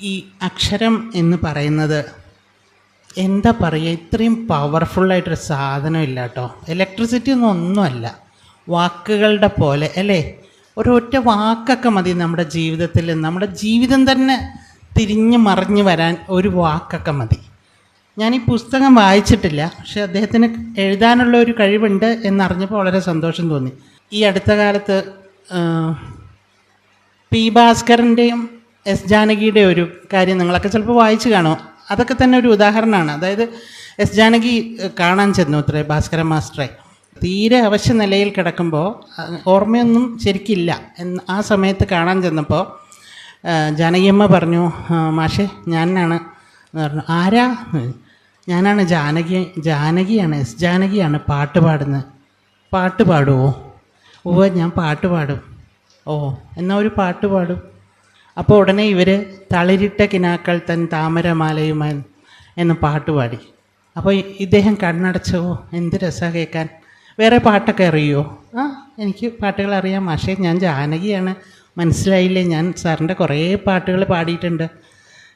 ഈ അക്ഷരം എന്ന് പറയുന്നത് എന്താ പറയുക? ഇത്രയും പവർഫുള്ളായിട്ടൊരു സാധനം ഇല്ല കേട്ടോ. ഇലക്ട്രിസിറ്റി ഒന്നും ഒന്നുമല്ല. വാക്കുകളുടെ പോലെ അല്ലേ? ഒരൊറ്റ വാക്കൊക്കെ മതി നമ്മുടെ ജീവിതത്തിൽ. നമ്മുടെ ജീവിതം തന്നെ തിരിഞ്ഞ് മറിഞ്ഞ് വരാൻ ഒരു വാക്കൊക്കെ മതി. ഞാൻ ഈ പുസ്തകം വായിച്ചിട്ടില്ല പക്ഷെ അദ്ദേഹത്തിന് എഴുതാനുള്ള ഒരു കഴിവുണ്ട് എന്നറിഞ്ഞപ്പോൾ വളരെ സന്തോഷം തോന്നി. ഈ അടുത്ത കാലത്ത് പി ഭാസ്കരന്റെയും എസ് ജാനകിയുടെ ഒരു കാര്യം നിങ്ങളൊക്കെ ചിലപ്പോൾ വായിച്ചു കാണും. അതൊക്കെ തന്നെ ഒരു ഉദാഹരണമാണ്. അതായത് എസ് ജാനകി കാണാൻ ചെന്നു അത്രേ ഭാസ്കരൻ മാസ്റ്ററെ. തീരെ അവശ്യ നിലയിൽ കിടക്കുമ്പോൾ ഓർമ്മയൊന്നും ശരിക്കില്ല. എന്ന് ആ സമയത്ത് കാണാൻ ചെന്നപ്പോൾ ജാനകിയമ്മ പറഞ്ഞു മാഷെ ഞാനാണ് പറഞ്ഞു. ആരാ? ഞാനാണ് ജാനകി ജാനകിയാണ് എസ് ജാനകിയാണ് പാട്ട് പാടുന്നത്. പാട്ട് പാടുമോ ഓ ഞാൻ പാട്ട് പാടും. ഓ എന്നാ ഒരു പാട്ട് പാടും. അപ്പോൾ ഉടനെ ഇവർ തളിരിട്ട കിനാക്കൾ തൻ താമരമാലയുമാൻ എന്ന് പാട്ട് പാടി. അപ്പോൾ ഇദ്ദേഹം കണ്ണടച്ചോ എന്ത് രസമാണ് കേൾക്കാൻ വേറെ പാട്ടൊക്കെ അറിയുമോ ആ എനിക്ക് പാട്ടുകൾ അറിയാം. പക്ഷേ ഞാൻ ജാനകിയാണ്. മനസ്സിലായില്ലേ? ഞാൻ സാറിന്റെ കുറേ പാട്ടുകൾ പാടിയിട്ടുണ്ട്.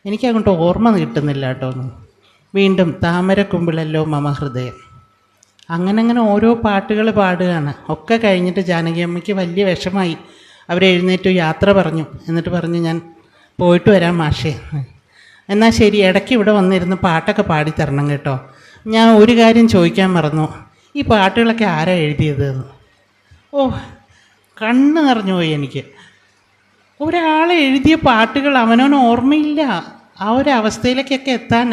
എനിക്ക് അങ്ങോട്ട് ഓർമ്മ കിട്ടുന്നില്ല കേട്ടോ ഒന്നും. വീണ്ടും താമരക്കുമ്പിളല്ലോ മമ ഹൃദയം. അങ്ങനെ അങ്ങനെ ഓരോ പാട്ടുകൾ പാടുകയാണ്. ഒക്കെ കഴിഞ്ഞിട്ട് ജാനകിയമ്മയ്ക്ക് വലിയ വിഷമായി. അവരെഴുന്നേറ്റ് യാത്ര പറഞ്ഞു. എന്നിട്ട് പറഞ്ഞു ഞാൻ പോയിട്ട് വരാം മാഷേ. എന്നാൽ ശരി ഇടയ്ക്ക് ഇവിടെ വന്നിരുന്ന് പാട്ടൊക്കെ പാടിത്തരണം കേട്ടോ. ഞാൻ ഒരു കാര്യം ചോദിക്കാൻ മറന്നു. ഈ പാട്ടുകളൊക്കെ ആരാ എഴുതിയത്? ഓ കണ്ണ് നിറഞ്ഞു പോയി എനിക്ക്. ഒരാൾ എഴുതിയ പാട്ടുകൾ അവനവന് ഓർമ്മയില്ല. ആ ഒരു അവസ്ഥയിലേക്കൊക്കെ എത്താൻ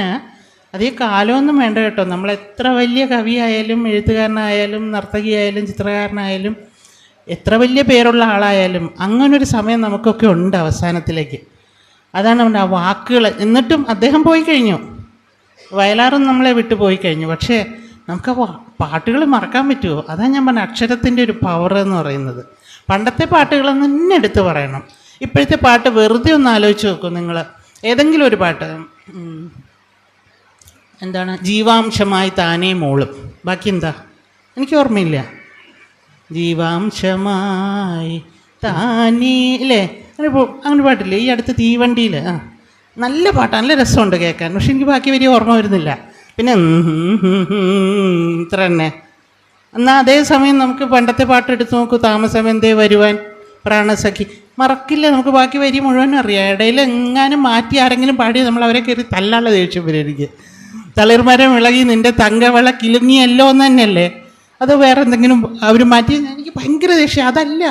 അതേ കാലമൊന്നും വേണ്ട കേട്ടോ. നമ്മൾ എത്ര വലിയ കവിയായാലും എഴുത്തുകാരനായാലും നർത്തകിയായാലും ചിത്രകാരനായാലും എത്ര വലിയ പേരുള്ള ആളായാലും അങ്ങനൊരു സമയം നമുക്കൊക്കെ ഉണ്ട് അവസാനത്തിലേക്ക്. അതാണ് അവന്റെ ആ വാക്കുകൾ എന്നിട്ടും അദ്ദേഹം പോയി കഴിഞ്ഞു. വയലാറും നമ്മളെ വിട്ടു പോയി കഴിഞ്ഞു. പക്ഷേ നമുക്ക് പാട്ടുകൾ മറക്കാൻ പറ്റുമോ? അതാ ഞാൻ പറഞ്ഞ അക്ഷരത്തിന്റെ ഒരു പവർ എന്ന് പറയുന്നത്. പണ്ടത്തെ പാട്ടുകൾ തന്നെ എടുത്ത് പറയണം. ഇപ്പോഴത്തെ പാട്ട് വെറുതെ ഒന്ന് ആലോചിച്ച് നോക്കൂ നിങ്ങൾ ഏതെങ്കിലും ഒരു പാട്ട്. എന്താണ്? ജീവാംശമായി താനേ മോളും. ബാക്കി എന്താ? എനിക്ക് ഓർമ്മയില്ല. ജീവാംശമായി താനീലേ. അങ്ങനെ അങ്ങനെ പാട്ടില്ലേ? ഈ അടുത്ത് തീവണ്ടിയിൽ ആ. നല്ല പാട്ടാണ് നല്ല രസമുണ്ട് കേൾക്കാൻ. പക്ഷെ എനിക്ക് ബാക്കി വലിയ ഓർമ്മ വരുന്നില്ല. പിന്നെ ഇത്ര തന്നെ. എന്നാൽ അതേസമയം നമുക്ക് പണ്ടത്തെ പാട്ട് എടുത്ത് നോക്കൂ. താമസം എന്തേ വരുവാൻ? പ്രാണസഖി. മറക്കില്ല നമുക്ക് ബാക്കി വരി മുഴുവനും അറിയാം. ഇടയിൽ എങ്ങാനും മാറ്റി ആരെങ്കിലും പാടി നമ്മൾ അവരെ കയറി തല്ലാനുള്ള ദേഷ്യം വരും എനിക്ക്. തളിർമരം ഇളകി നിന്റെ തങ്കവള കിലുങ്ങിയല്ലോ എന്ന് തന്നെയല്ലേ? അത് വേറെ എന്തെങ്കിലും അവർ മാറ്റി? എനിക്ക് ഭയങ്കര ദേഷ്യം. അതല്ല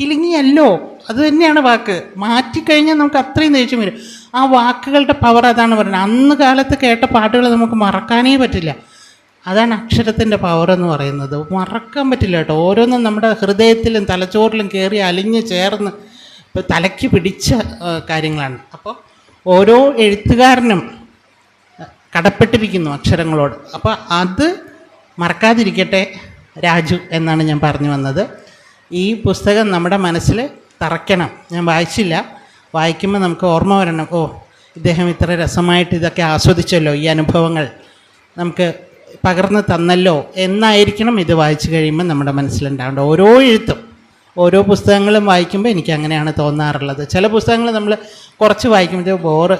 കിലുങ്ങിയല്ലോ. അത് തന്നെയാണ് വാക്ക്. മാറ്റിക്കഴിഞ്ഞാൽ നമുക്ക് അത്രയും ദേഷ്യം വരും. ആ വാക്കുകളുടെ പവർ അതാണ് പറയുന്നത് അന്ന് കാലത്ത് കേട്ട പാട്ടുകൾ നമുക്ക് മറക്കാനേ പറ്റില്ല. അതാണ് അക്ഷരത്തിന്റെ പവർ എന്ന് പറയുന്നത്. മറക്കാൻ പറ്റില്ല കേട്ടോ. ഓരോന്നും നമ്മുടെ ഹൃദയത്തിലും തലച്ചോറിലും കയറി അലിഞ്ഞ് ചേർന്ന് ഇപ്പോൾ തലയ്ക്ക് പിടിച്ച കാര്യങ്ങളാണ്. അപ്പോൾ ഓരോ എഴുത്തുകാരനും കടപ്പെട്ടിരിക്കുന്നു അക്ഷരങ്ങളോട്. അപ്പോൾ അത് മറക്കാതിരിക്കട്ടെ. രാജു എന്നാണ് ഞാൻ പറഞ്ഞു വന്നത്. ഈ പുസ്തകം നമ്മുടെ മനസ്സിൽ തറയ്ക്കണം. ഞാൻ വായിച്ചില്ല. വായിക്കുമ്പോൾ നമുക്ക് ഓർമ്മ വരണം. ഓ ഇദ്ദേഹം ഇത്ര രസമായിട്ട് ഇതൊക്കെ ആസ്വദിച്ചല്ലോ ഈ അനുഭവങ്ങൾ. നമുക്ക് പകർന്നു തന്നല്ലോ എന്നായിരിക്കണം ഇത് വായിച്ചു കഴിയുമ്പോൾ നമ്മുടെ മനസ്സിലുണ്ടാവേണ്ട ഓരോ എഴുത്തും ഓരോ പുസ്തകങ്ങളും വായിക്കുമ്പോൾ എനിക്ക് അങ്ങനെയാണ് തോന്നാറുള്ളത്. ചില പുസ്തകങ്ങൾ നമ്മൾ കുറച്ച് വായിക്കുമ്പോൾ ബോറ്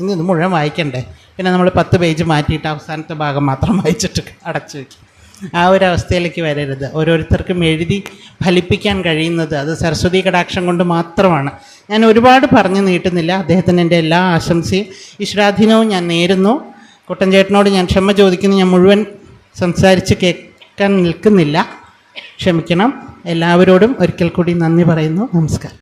ഇന്ന് ഇത് മുഴുവൻ വായിക്കണ്ടേ? പിന്നെ നമ്മൾ പത്ത് പേജ് മാറ്റിയിട്ട് അവസാനത്തെ ഭാഗം മാത്രം വായിച്ചിട്ട് അടച്ചു വയ്ക്കും ആ ഒരു അവസ്ഥയിലേക്ക് വരരുത്. ഓരോരുത്തർക്കും എഴുതി ഫലിപ്പിക്കാൻ കഴിയുന്നത് അത് സരസ്വതി കടാക്ഷം കൊണ്ട് മാത്രമാണ്. ഞാൻ ഒരുപാട് പറഞ്ഞു നീട്ടുന്നില്ല. അദ്ദേഹത്തിന് എന്റെ എല്ലാ ആശംസയും. ഈശ്വരാധീനവും ഞാൻ നേരുന്നു. കുട്ടൻചേട്ടനോട് ഞാൻ ക്ഷമ ചോദിക്കുന്നു. ഞാൻ മുഴുവൻ സംസാരിച്ച് കേൾക്കാൻ നിൽക്കുന്നില്ല. ക്ഷമിക്കണം. എല്ലാവരോടും ഒരിക്കൽ കൂടി നന്ദി പറയുന്നു. നമസ്കാരം.